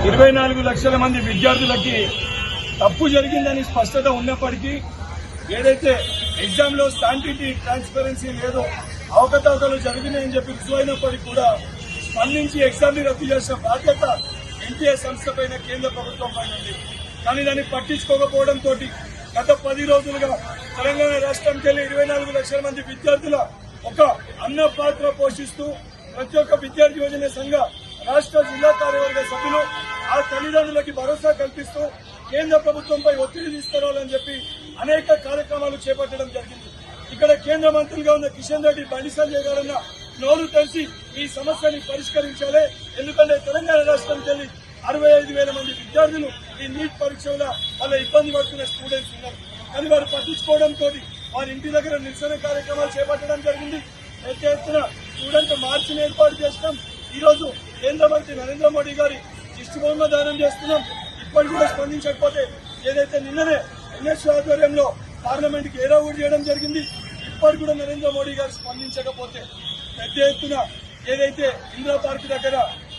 ఇరవై నాలుగు లక్షల మంది విద్యార్థులకి తప్పు జరిగిందని స్పష్టత ఉన్నప్పటికీ ఏదైతే ఎగ్జామ్లో శాంటిటీ ట్రాన్స్పరెన్సీ లేదో అవకతవకలు జరిగినాయని చెప్పి రుజువైనప్పటికీ కూడా స్పందించి ఎగ్జామ్ని రద్దు చేసిన బాధ్యత ఎన్టీఏ సంస్థ పైన కేంద్ర ప్రభుత్వం పైన ఉంది. కానీ దాన్ని పట్టించుకోకపోవడంతో గత పది రోజులుగా తెలంగాణ రాష్ట్రంకి వెళ్ళి ఇరవై నాలుగు లక్షల మంది విద్యార్థుల ఒక అన్న పాత్ర పోషిస్తూ ప్రతి ఒక్క విద్యార్థి యోజన సంఘ రాష్ట్ర జిల్లా కార్యవర్గ సభ్యులు ఆ తల్లిదండ్రులకి భరోసా కల్పిస్తూ కేంద్ర ప్రభుత్వంపై ఒత్తిడి తీసుకురావాలని చెప్పి అనేక కార్యక్రమాలు చేపట్టడం జరిగింది. ఇక్కడ కేంద్ర మంత్రులుగా ఉన్న కిషన్ రెడ్డి బండి సంజయ్ గారన్న నోరు తెలిసి ఈ సమస్యని పరిష్కరించాలి. ఎందుకంటే తెలంగాణ రాష్ట్రానికి అరవై ఐదు వేల మంది విద్యార్థులు ఈ నీట్ పరీక్షలో వాళ్ళ ఇబ్బంది పడుతున్న స్టూడెంట్స్ ఉన్నారు. కానీ వారు పట్టించుకోవడంతో వారి ఇంటి దగ్గర నిరసన కార్యక్రమాలు చేపట్టడం జరిగింది. పెద్ద ఎత్తున స్టూడెంట్ మార్చిని ఏర్పాటు చేస్తాం. ఈ రోజు కేంద్ర మంత్రి నరేంద్ర మోడీ గారి దిష్టి బొమ్మ దానం చేస్తున్నాం. ఇప్పటి కూడా స్పందించకపోతే ఏదైతే నిన్ననే ఎన్ఎస్ ఆధ్వర్యంలో పార్లమెంట్కి ఏదో చేయడం జరిగింది. ఇప్పటి కూడా నరేంద్ర మోడీ గారు స్పందించకపోతే పెద్ద ఎత్తున ఏదైతే ఇందిరా పార్క్ దగ్గర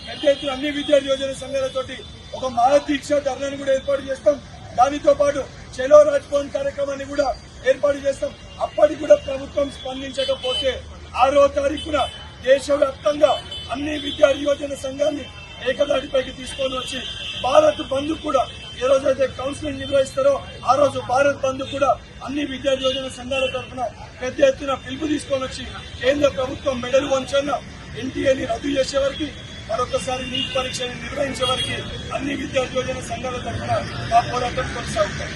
పెద్ద ఎత్తున అన్ని విద్యార్థి యోజన సంఘాలతోటి ఒక మహాదీక్ష ధర్నాన్ని కూడా ఏర్పాటు చేస్తాం. దానితో పాటు చెలో రాజ్భవన్ కార్యక్రమాన్ని కూడా ఏర్పాటు చేస్తాం. అప్పటికి కూడా ప్రభుత్వం స్పందించకపోతే ఆరో తారీఖున దేశవ్యాప్తంగా అన్ని విద్యార్థి యోజన సంఘాన్ని ఏకదాటిపైకి తీసుకొని వచ్చి భారత్ బంద్ కూడా ఏ రోజైతే కౌన్సిలింగ్ నిర్వహిస్తారో ఆ రోజు భారత్ బంద్ కూడా అన్ని విద్యార్థి యోజన సంఘాల తరఫున పెద్ద ఎత్తున పిలుపు తీసుకొని వచ్చి కేంద్ర ప్రభుత్వం మెడల్ వంచన్న ఎన్టీఏని రద్దు చేసే వరకు మరొకసారి నీట్ పరీక్షను నిర్వహించే వారికి అన్ని విద్యార్థి యోజన సంఘాల తరఫున మా పోరాటం కొనసాగుతాయి.